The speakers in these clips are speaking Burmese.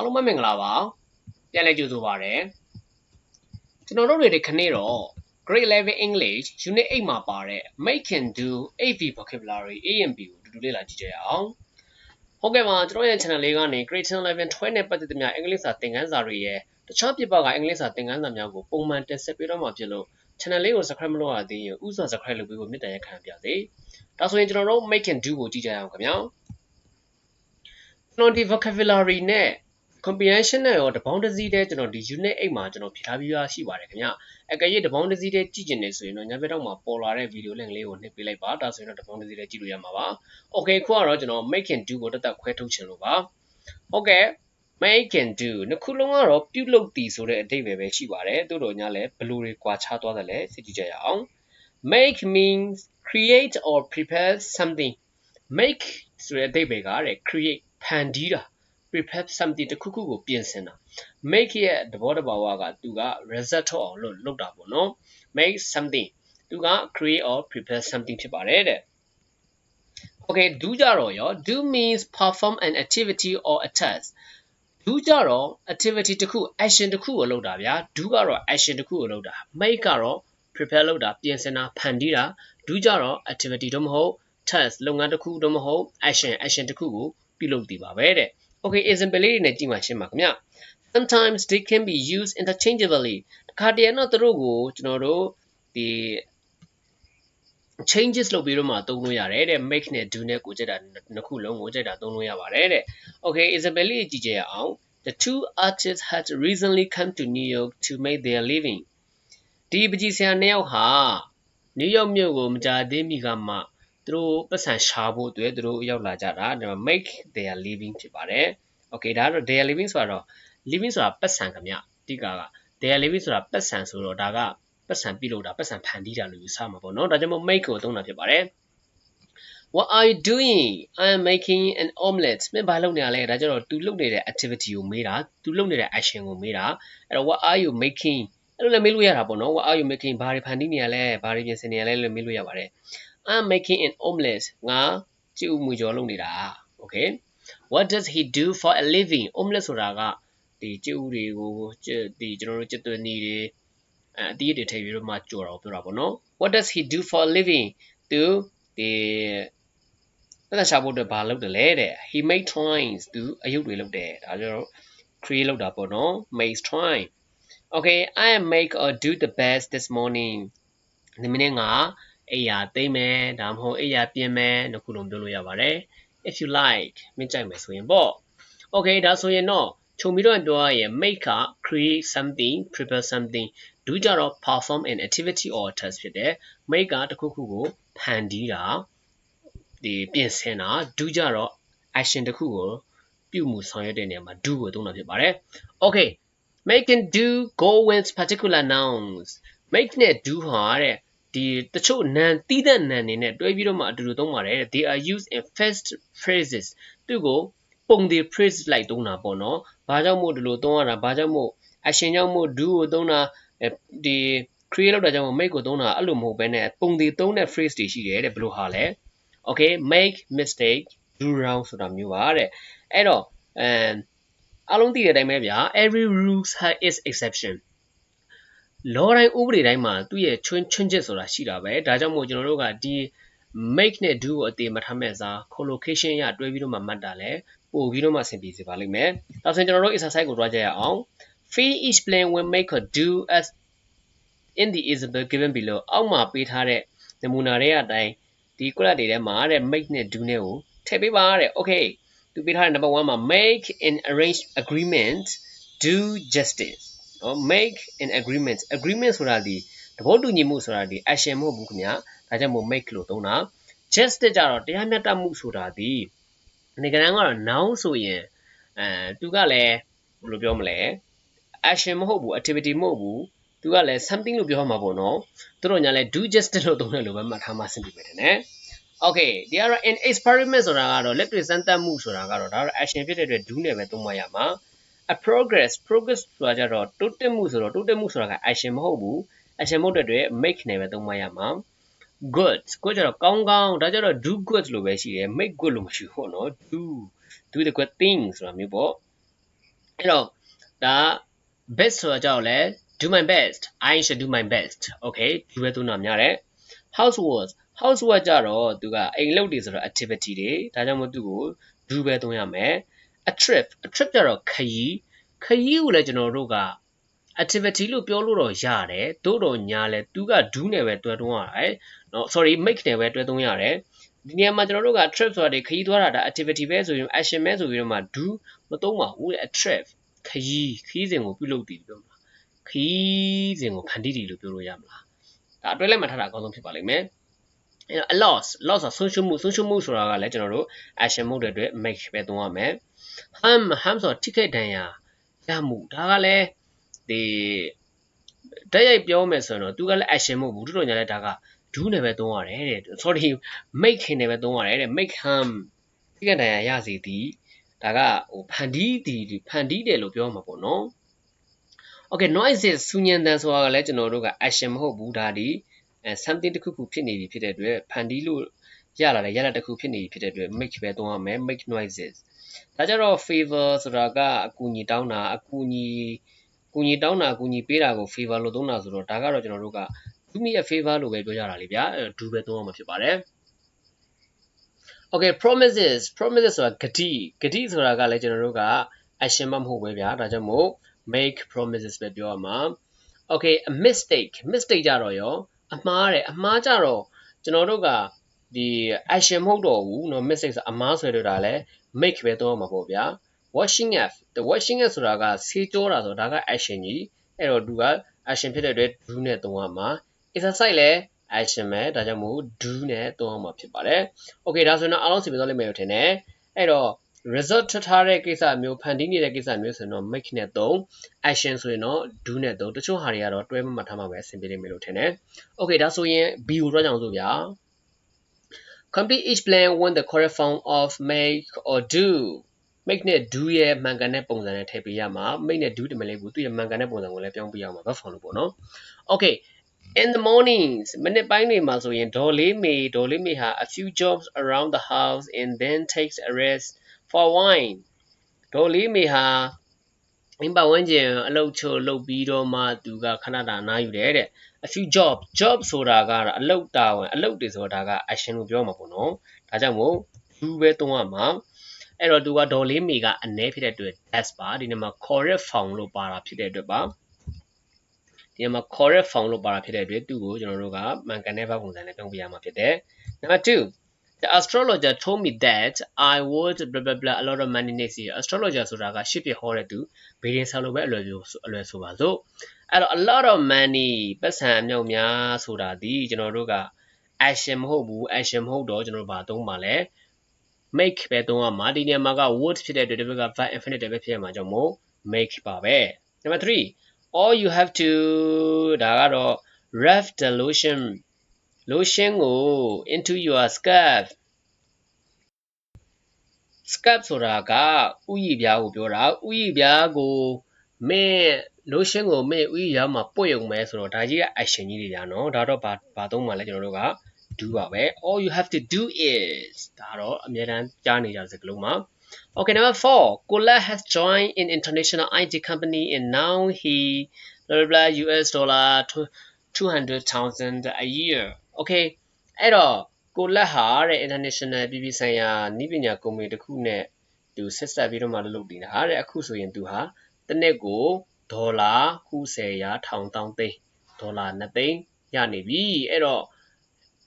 အားလုံးပဲမင်္ဂလာပါပြန်လည်ကြိုဆိုပါရစေကျွန်တော်တို့တွေဒီခနေ့တော့ Grade 11 English Unit 8မှာပါတဲ့ Make and Do AV Vocabulary A and B ကိုအတူတူလေ့လာကြည့်ကြရအောင်ဟုတ်ကဲ့ပါကျွန်တော်ရဲ့ channel လေးကနေ Grade 10 11 12နဲ့ပတ်သက်တဲ့များအင်္ဂလိပ်စာသင်ခန်းစာတွေရဲ့တခြားပြပကအင်္ဂလိပ်စာသင်ခန်းစာများကိုပုံမှန်တင်ဆက်ပေးတော့မှာဖြစ်လို့ channel လေးကို subscribe မလုပ်ရသေးရင်ဥစွာ subscribe လုပ်ပေးဖို့မြတ်တမ်းရခံပါစေဒါဆိုရင်ကျွန်တော်တို့ Make and Do ကိုကြည့်ကြရအောင်ခင်ဗျာကျွန်တော်ဒီ vocabulary နဲ့ comprehension နဲ့ရောတပေါင်းတစ်စည်းတည်းကျွန်တော်ဒီ unit 8မှာကျွန်တော်ဖြည့်ထားပြီးသားရှိပါတယ်ခင်ဗျအကယ်၍တပေါင်းတစ်စည်းတည်းကြည့်ကျင်နေဆိုရင်တော့ညဘက်တော့မှာပေါ်လာတဲ့ video link လေးကိုနှိပ်ပေးလိုက်ပါဒါဆိုရင်တော့တပေါင်းတစ်စည်းတည်းကြည့်လို့ရမှာပါ okay ခုကတော့ကျွန်တော် make and do ကိုတက်တက်ခွဲထုတ်ချင်လို့ပါ okay make and do နှစ်ခုလုံးကတော့ပြုလုပ်တည်ဆိုတဲ့အဓိပ္ပာယ်ပဲရှိပါတယ်တို့တော့ညလည်းဘယ်လိုတွေကွာခြားသွားတယ်လဲစစ်ကြည့်ကြရအောင် make means create or prepare something make ဆိုတဲ့အဓိပ္ပာယ်ကတဲ့ create ဖန်တီးတာ prepare something တခုခုကိုပြင်ဆင်တာ make ရဲ့သဘောတဘာဝကသူက result ထုတ်အောင်လုပ်လုပ်တာပေါ့နော် make something သူက create or prepare something ဖြစ်ပါတယ်တဲ့ okay do ကြတော့ရော do means perform an activity or a task do ကြတော့ activity တခု action တခုကိုလုပ်တာဗျာ do ကတော့ action တခုကိုလုပ်တာ make ကတော့ prepare လုပ်တာပြင်ဆင်တာဖန်တီးတာ do ကြတော့ activity တော့မဟုတ် task လုပ်ငန်းတစ်ခုတော့မဟုတ် action action တစ်ခုကိုပြုလုပ်တည်ပါပဲတဲ့ okay example လေးတွေနဲ့ကြည့်မှရှင်းပါခင်ဗျ sometimes they can be used interchangeably တခါတည်းတော့သူတို့ကိုကျွန်တော်တို့ဒီ changes လုပ်ပြီးတော့မှသုံးလို့ရတယ်တဲ့ make နဲ့ do နဲ့ကိုကြက်တာနှစ်ခုလုံးကိုကြက်တာသုံးလို့ရပါတယ်တဲ့ okay example လေးကြည့်ကြရအောင် the two artists had recently come to New York to make their living ဒီပကြီးဆရာနှစ်ယောက်ဟာနယူးယောက်မြို့ကိုမကြာသေးမီကမှ သူတို့ပတ်စံရှာဖို့အတွက်သူတို့ရောက်လာကြတာဒါ make their living ဖြစ်ပါတယ် okay ဒါကတော့ their living ဆိုတော့ living ဆိုတာပတ်စံခင်ဗျအတိကက their living ဆိုတာပတ်စံဆိုတော့ဒါကပတ်စံပြုလုပ်တာပတ်စံဖန်တီးတာလို့ယူဆမှာပေါ့နော်ဒါကြောင့်မို့ make ကိုသုံးတာဖြစ်ပါတယ် What are you doing? I am making an omelette. မင်းဘာလုပ်နေရလဲဒါကြတော့ तू လုပ်နေတဲ့ activity ကိုမေးတာ तू လုပ်နေတဲ့ action ကိုမေးတာအဲ့တော့ what are you making အဲ့လိုလည်းမေးလို့ရတာပေါ့နော် what are you making ဘာတွေဖန်တီးနေရလဲဘာတွေပြင်ဆင်နေရလဲလို့မေးလို့ရပါတယ် I'm making an omelette ငါကြည့်ဦးမူကျော်လုပ်နေတာ okay what does he do for a living omelette ဆိုတာကဒီကြည့်ဦးတွေကိုဒီကျွန်တော်တို့ကြက်သွင်းနေတွေအအတီးတွေထည့်ပြီးတော့မှကြော်တာကိုပြောတာပေါ့နော် what does he do for a living သူဒီသက်ရှာဖို့အတွက်ဘာလုပ်တယ်လဲတဲ့ he make toys သူအယုတ်တွေလုပ်တယ်ဒါကြောင့် create လုပ်တာပေါ့နော် makes toy okay i am make or do the best this morning ဒီမနေ့ငါ အိယာသိမ့်မယ်ဒါမှမဟုတ်အိယာပြင်မယ်နှစ်ခုလုံးပြောလို့ရပါတယ် if you like မင်းကြိုက်မယ်ဆိုရင်ပေါ့ okay ဒါဆိုရင်တော့ခြုံပြီးတော့ပြောရရင် make က create something prepare something do ကြတော့ perform an activity or task ဖြစ်တယ် make ကတစ်ခုခုကိုဖန်တီးတာဒီပြင်ဆင်တာ do ကြတော့ action တစ်ခုကိုပြုမှုဆောင်ရွက်တဲ့နေရာမှာ do ကိုသုံးတာဖြစ်ပါတယ် okay make and do go with particular nouns make နဲ့ do ဟာတဲ့ ဒီတချို့ noun တီးတဲ့ noun တွေနဲ့တွဲပြီးတော့မှအတူတူသုံးပါတယ် they are used in first phrases သူ့ကိုပုံတွေ phrase လိုက်သုံးတာပေါ့နော်ဘာကြောင့်မို့ဒီလိုသုံးရတာဘာကြောင့်မို့ action ကြောင့်မို့ do ကိုသုံးတာဒီ create လုပ်တာကြောင့်မို့ make ကိုသုံးတာအဲ့လိုမဟုတ်ဘဲနဲ့ပုံတွေသုံးတဲ့ phrase တွေရှိတယ်တဲ့ဘယ်လိုဟာလဲ okay make mistake do wrong ဆိုတာမျိုးပါတဲ့အဲ့တော့အမ်အလုံးသိတဲ့အတိုင်းပဲဗျာ every rules has its exception လောတိုင်းဥပဒေတိုင်းမှာသူ့ရဲ့ချွန်းချွန်းချက်ဆိုတာရှိတာပဲဒါကြောင့်မို့ကျွန်တော်တို့ကဒီ make နဲ့ do ကိုအသေးမထားမဲ့စား collocation ရတွဲပြီးတော့မှမှတ်တာလဲပို့ပြီးတော့မှဆင်ပြေစေပါလိမ့်မယ်ဒါဆိုရင်ကျွန်တော်တို့ exercise ကိုတွားကြရအောင် fill each blank when make or do as in the example given below အောက်မှာပေးထားတဲ့နမူနာတွေအတိုင်းဒီ column တွေထဲမှာတဲ့ make နဲ့ do နဲ့ကိုထည့်ပေးပါတဲ့ okay သူပေးထားတဲ့ number 1မှာ make an arrange agreement do justice နော် make an agreement agreement ဆိုတာဒီသဘောတူညီမှုဆိုတာဒီ action မဟုတ်ဘူးခင်ဗျာဒါကြောင့်မို့ make လို့သုံးတာ justice ကြတော့တရားမျှတမှုဆိုတာဒီအနေကဏ္ဍကတော့ noun ဆိုရင်အဲသူကလည်းဘယ်လိုပြောမလဲ action မဟုတ်ဘူး activity မဟုတ်ဘူးသူကလည်း something လို့ပြောမှာပေါ့နော်သူတို့ညာလဲ do justice လို့သုံးတယ်လို့ပဲမှတ်ထားမှဆင်ပြေတယ်နော် okay ဒီကတော့ an experiment ဆိုတာကတော့လက်တွေ့စမ်းသပ်မှုဆိုတာကတော့ဒါတော့ action ဖြစ်တဲ့အတွက် do နဲ့ပဲသုံးမှရမှာ a progress progress ဆိုတာကြတော့တိုးတက်မှုဆိုတော့တိုးတက်မှုဆိုတာက action မဟုတ်ဘူး action မဟုတ်တဲ့အတွက် make နဲ့ပဲသုံးမှရမှာ good ကိုကြတော့ကောင်းကောင်းဒါကြတော့ do good လို့ပဲရှိတယ် make good လို့မရှိဘူးပေါ့နော် do do the good thing ဆိုတာမျိုးပေါ့အဲ့တော့ဒါ best ဆိုတာကြောက်လဲ do my best I should do my best okay ဒီပဲသုံးတာများတယ် housework housework ကြတော့သူကအိမ်လုပ်တွေဆိုတော့ activity တွေဒါကြောင့်မို့သူ့ကို do ပဲသုံးရမယ် a trip a trip ကြတော့ခရီးခရီးကိုလည်းကျွန်တော်တို့က activity လို့ပြောလို့တော့ရတယ်သို့တော့ညာလဲသူက do နဲ့ပဲတွဲတွန်းရတယ်နော် sorry make နဲ့ပဲတွဲတွန်းရတယ်ဒီနေရာမှာကျွန်တော်တို့က trip ဆိုတာဒီခရီးသွားတာဒါ activity ပဲဆိုရင် action ပဲဆိုပြီးတော့မှ do မသုံးပါဘူး a trip ခရီးခရီးစဉ်ကိုပြုလုပ်တည်ပြောမှာခရီးစဉ်ကိုဖန်တီးတည်လို့ပြောလို့ရမလားဒါအတွဲလိုက်မှထားတာအကောင်းဆုံးဖြစ်ပါလိမ့်မယ်အဲ့တော့ a loss loss ဆိုဆုံးရှုံးမှုဆုံးရှုံးမှုဆိုတာကလည်းကျွန်တော်တို့ action mode တွေအတွက် make ပဲသုံးရမယ် harm harm ဆိုတော့ထိခိုက်ဒဏ်ရာရမှုဒါကလည်းဒီတက်ရိုက်ပြောမယ်ဆိုရင်တော့သူကလည်း action မဟုတ်ဘူးတို့တော်ညာလည်းဒါက do နဲ့ပဲသုံးရတယ်တဲ့ sorry make ခင်နဲ့ပဲသုံးရတယ်တဲ့ make harm ထိခိုက်ဒဏ်ရာရစေသည်ဒါကဟိုဖန်တီးသည်ဖန်တီးတယ်လို့ပြောမှာပေါ့နော် okay noises ဆူညံတန်ဆိုတာကလည်းကျွန်တော်တို့က action မဟုတ်ဘူးဒါဒီအဲ something တစ်ခုခုဖြစ်နေပြီဖြစ်တဲ့အတွက်ဖန်တီးလို့ ရလာတဲ့ရလာတစ်ခုဖြစ်နေပြီဖြစ်တဲ့အတွက် make ပဲသုံးရမယ် make noises ဒါကြတော့ favor ဆိုတာကအကူအညီတောင်းတာအကူအညီကူညီတောင်းတာအကူအညီပေးတာကို favor လို့သုံးတာဆိုတော့ဒါကတော့ကျွန်တော်တို့က do me a favor လို့ပဲပြောကြတာလေဗျာ do ပဲသုံးရမှာဖြစ်ပါတယ် Okay promises promises ဆိုတာဂတိဂတိဆိုတာကလည်းကျွန်တော်တို့က action မမဟုတ်ပဲဗျာဒါကြောင့်မို့ make promises ပဲပြောရမှာ Okay a mistake mistake ကြတော့ရောအမှားတယ်အမှားကြတော့ကျွန်တော်တို့က ဒီ action မဟုတ်တော့ဘူးเนาะ mistake ဆိုအမှားဆွဲလို့တာလဲ make ပဲသုံးရမှာပေါ့ဗျာ washing up the washing up ဆိုတာကဆေးကြောတာဆိုဒါက action ကြီးအဲ့တော့သူက action ဖြစ်တဲ့အတွက် do နဲ့သုံးရမှာ exercise လဲ action ပဲဒါကြောင့်မို့ do နဲ့သုံးအောင်မှာဖြစ်ပါတယ် okay ဒါဆိုရင်တော့အားလုံးစီပြီးသွားလိမ့်မယ်လို့ထင်တယ်အဲ့တော့ result ထထားတဲ့ကိစ္စမျိုးဖန်တီးနေတဲ့ကိစ္စမျိုးဆိုရင်တော့ make နဲ့သုံး action ဆိုရင်တော့ do နဲ့သုံးတချို့ဟာတွေကတော့တွဲမမှတ်ထားမှာပဲအဆင်ပြေလိမ့်မယ်လို့ထင်တယ် okay ဒါဆိုရင် b ကိုတော့ကြောင်ဆိုဗျာ complete each plan when the correct form of make or do make နဲ့ do ရဲ့မှန်ကန်တဲ့ပုံစံနဲ့ထည့်ပေးရမှာ make နဲ့ do တမလေးကိုသူ့ရဲ့မှန်ကန်တဲ့ပုံစံကိုလည်းပြောင်းပေးရမှာ verb form လို့ပေါ့နော် okay in the mornings မနေ့ပိုင်းတွေမှာဆိုရင်ဒေါ်လေးမေဒေါ်လေးမေဟာ a few jobs around the house and then takes a rest for wine ဒေါ်လေးမေဟာအင်းပဝန်းကျင်အလုပ်ချို့လုပ်ပြီးတော့မှသူကခဏတာနားယူတယ်တဲ့ a few job job ဆိုတာကအလုပ်တာဝန်အလုပ်တွေဆိုတာက action လို့ပြောမှာပေါ့နော်ဒါကြောင့်မို့ do ပဲသုံးရမှာအဲ့တော့သူကဒေါ်လေးမေကအ ਨੇ ဖြစ်တဲ့အတွက် that's ပါဒီနေ့မှာ correct form လို့ပါတာဖြစ်တဲ့အတွက်ပါဒီမှာ correct form လို့ပါတာဖြစ်တဲ့အတွက်သူ့ကိုကျွန်တော်တို့ကမှန်ကန်တဲ့ဘပုံစံနဲ့ပြောင်းပြရမှာဖြစ်တယ် number 2 The astrologer told me that I would blah blah blah a lot of money next year. Astrologer ဆိုတာကရှစ်ပြဟောတဲ့သူဗေဒင်ဆာလိုပဲအလွယ်ပြောအလွယ်ဆိုပါစို့ အဲ့တော့ a lot of money ပတ်စံအမြောက်များဆိုတာဒီကျွန်တော်တို့က action မဟုတ်ဘူး action မဟုတ်တော့ကျွန်တော်တို့ဘာသုံးပါလဲ make ပဲသုံးရမှာဒီနေရာမှာက would ဖြစ်တဲ့အတွက်ဒီဘက်က verb infinitive ပဲဖြစ်ရမှာကြောင့်မို့ make ပါပဲ number 3 all you have to ဒါကတော့ ref the lotion lotion ကို into your scalp scalp ဆိုတာကဥယျာဉ်ပြားကိုပြောတာဥယျာဉ်ပြားကိုမင်း lotion ကိုမင်းဥယျာဉ်ပြားမှာပွတ်ရုံပဲဆိုတော့ဒါကြီးက action ကြီးတွေညာနော်ဒါတော့ဘာဘာသုံးမှလဲကျွန်တော်တို့က do ပါပဲ all you have to do is ဒါတော့အများတန်းကြားနေကြစကားလုံးမှာ Okay, number four. Kola has joined an international IT company and now he blah blah blah US dollar two hundred thousand a year. Okay. အဲ့တော့ကိုလက်ဟာတဲ့ international ပြည်ပြည်ဆိုင်ရာနည်းပညာကုမ္ပဏီတစ်ခုနဲ့သူဆက်ဆက်ပြီးတော့မှလုပ်နေတာတဲ့အခုဆိုရင်သူဟာတစ်နှစ်ကို ဒေါ်လာ90ရာထောင်တောင်းသိန်းဒေါ်လာ2သိန်းရနေပြီအဲ့တော့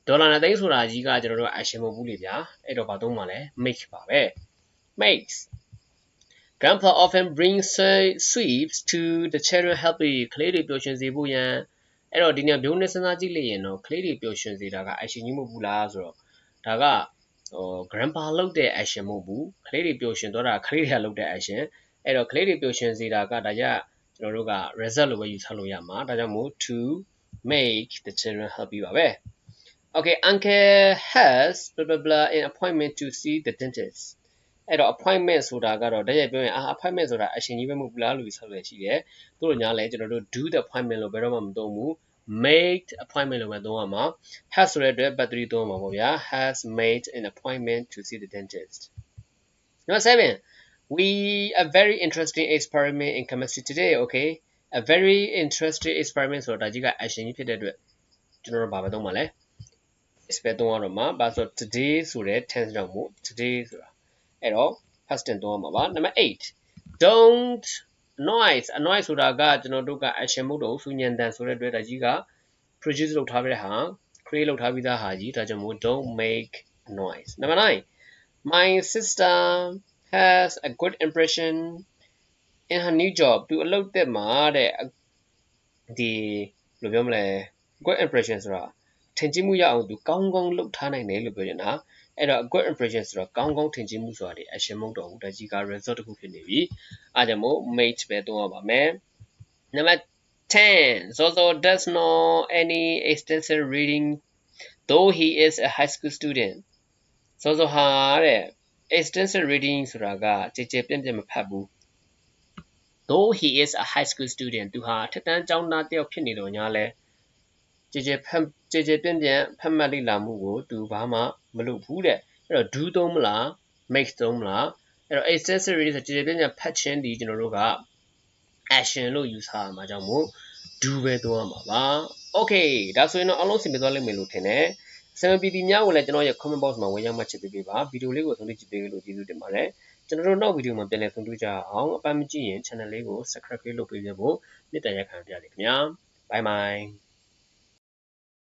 ဒေါ်လာ2သိန်းဆိုတာကြီးကကျွန်တော်တို့ action မဟုတ်ဘူးလေဗျာအဲ့တော့ဘာသုံးမှလဲ make ပါပဲ makes Grandpa often brings sweets to the children help ကလေးတွေပျော်ရွှင်စေဖို့ရန်အဲ့တော့ဒီနေ့ဘုံနဲ့စဉ်းစားကြည့်လိုက်ရင်တော့ကလေးတွေပျော်ရွှင်စေတာက action ကြီးမဟုတ်ဘူးလားဆိုတော့ဒါကဟို grandpa လုပ်တဲ့ action မဟုတ်ဘူးကလေးတွေပျော်ရွှင်သွားတာကလေးတွေကလုပ်တဲ့ action အဲ့တော့ကလေးတွေပျော်ရွှင်စေတာကဒါကြ ကျွန်တော်တို့က result လို့ပဲယူဆလို့ရမှာဒါကြောင့်မို့ to make the children happy ပါပဲ Okay uncle has blah blah blah an appointment to see the dentist အဲ့တော့ appointment ဆိုတာကတော့တကယ်ပြောရင်အာ appointment ဆိုတာအရှင်ကြီးပဲမဟုတ်ဘူးလားလို့ဆိုရရှိတယ်။တို့ညာလဲကျွန်တော်တို့ do the appointment လို့ဘယ်တော့မှမသုံးဘူး made appointment လို့ပဲသုံးရမှာ has ဆိုတဲ့အတွက် battery သုံးမှာပေါ့ဗျာ has made an appointment to see the dentist number 7 we a very interesting experiment in chemistry today okay a very interesting experiment ဆိုတာဒါကြီးက action ကြီးဖြစ်တဲ့အတွက်ကျွန်တော်တို့ဘာပဲသုံးပါလဲ spell သုံးရတော့မှာဘာဆို today ဆိုတဲ့ tense ကြောင့်မို့ today ဆိုတာအဲ့တော့ past tense သုံးရမှာပါ number 8 don't noise a noise ဆိုတာကကျွန်တော်တို့က action မဟုတ်တော့ဘူးစူညံတန်ဆိုတဲ့အတွက်ဒါကြီးက produce လုပ်ထားတဲ့ဟာ create လုပ်ထားပြီးသားဟာကြီးဒါကြောင့်မို့ don't make a noise number 9 my sister has a good impression in her new job သူအလုပ်တက်မှာတဲ့ဒီဘယ်လိုပြောမလဲ good impression ဆိုတာထင်ကြီးမှုရအောင်သူကောင်းကောင်းလုပ်ထားနိုင်တယ်လို့ပြောနေတာအဲ့တော့ good impression ဆိုတော့ကောင်းကောင်းထင်ကြီးမှုဆိုတာဒီ action မဟုတ်တော့ဘူးဒါကြီးက result တစ်ခုဖြစ်နေပြီအားကြောင့်မို့ mate ပဲသုံးရပါမယ် number 10 Zozo does not any extensive reading though he is a high school student Zozo ဟာတဲ့ extensive reading ဆိုတာကကြည်ကြဲပြန့်ပြန့်မဖတ်ဘူး though he is a high school student သူဟာထက်တန်းကျောင်းသားတစ်ယောက်ဖြစ်နေတော့ညာလဲကြည်ကြဲဖတ်ကြည်ကြဲပြန့်ပြန့်ဖတ်မှတ်လေ့လာမှုကိုသူဘာမှမလုပ်ဘူးတဲ့အဲ့တော့ do သုံးမလား make သုံးမလားအဲ့တော့ extensive reading ဆိုကြည်ကြဲပြန့်ပြန့်ဖတ်ခြင်းဒီကျွန်တော်တို့က action လို့ယူဆရမှာကြောင့်မို့ do ပဲသုံးရမှာပါ okay ဒါဆိုရင်တော့အလုံးစင်ပြသွားလိမ့်မယ်လို့ထင်တယ် ဆမ်ပီပီများကိုလည်းကျွန်တော်ရဲ့ comment box မှာဝင်ရောက်မှချစ်ပေးပေးပါဗီဒီယိုလေးကိုဆုံးဖြတ်ကြည့်ပေးလို့ကျေးဇူးတင်ပါတယ်ကျွန်တော်တို့နောက်ဗီဒီယိုမှာပြန်လည်ဆုံတွေ့ကြအောင်အပန်းမကြည့်ရင် channel လေးကို subscribe လုပ်ပေးကြဖို့မေတ္တာရပ်ခံပြရစေခင်ဗျာ bye bye